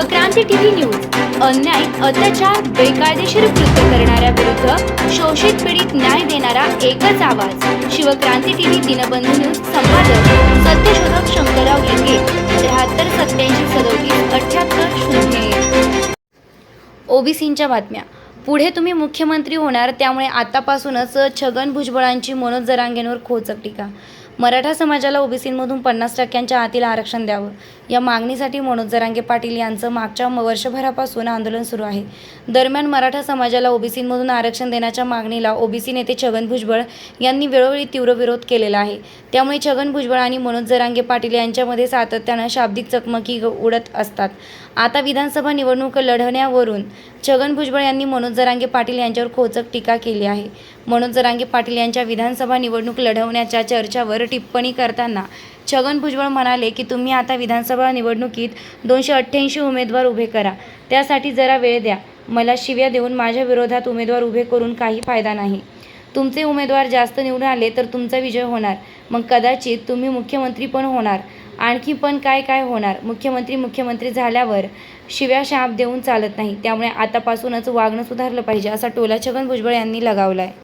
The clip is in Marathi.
CCTV news. अन्याय अत्याचार बेकायदेशीर कृत्य करणाऱ्या विरुद्ध शोषित पीडित न्याय देणारा एकच आवाज. शिवक्रांती टीव्ही दिनबंधू न्यूज संपादक सत्यशोधक शंकरराव लिंगे त्र्याहत्तर सत्याऐंशी सदोतीस अठ्याहत्तर शून्य ओबीसींच्या बातम्या. पुढे तुम्ही मुख्यमंत्री होणार त्यामुळे आतापासूनच छगन भुजबळांची मनोज जरांगेंवर खोचक टीका. मराठा समाजाला ओबीसींमधून पन्नास टक्क्यांच्या आतील आरक्षण द्यावं. या मागणीसाठी मनोज जरांगे पाटील यांचं मागच्या वर्षभरापासून आंदोलन सुरू आहे. दरम्यान मराठा समाजाला ओबीसींमधून आरक्षण देण्याच्या मागणीला ओबीसी नेते छगन भुजबळ यांनी वेळोवेळी तीव्र विरोध केलेला आहे. त्यामुळे छगन भुजबळ आणि मनोज जरांगे पाटील यांच्यामध्ये सातत्यानं शाब्दिक चकमकी उडत असतात. आता विधानसभा निवडणूक लढवण्यावरून छगन भुजबळ यांनी मनोज जरांगे पाटील यांच्यावर खोचक टीका केली आहे. मनोज जरांगे पाटील यांच्या विधानसभा निवडणूक लढवण्याच्या चर्चावर टिप्पणी करताना छगन भुजबळ म्हणाले की तुम्ही आता विधानसभा निवडणुकीत दोनशे अठ्ठ्याऐंशी उमेदवार उभे करा. त्यासाठी जरा वेळ द्या. मला शिव्या देऊन माझ्या विरोधात उमेदवार उभे करून काही फायदा नाही. तुमचे उमेदवार जास्त निवडून आले तर तुमचा विजय होणार. मग कदाचित तुम्ही मुख्यमंत्री पण होणार. आणखी पण काय काय होणार? मुख्यमंत्री मुख्यमंत्री झाल्यावर शिव्या शाप देऊन चालत नाही. त्यामुळे आतापासूनच वागणं सुधारलं पाहिजे असा टोला छगन भुजबळ यांनी लगावला आहे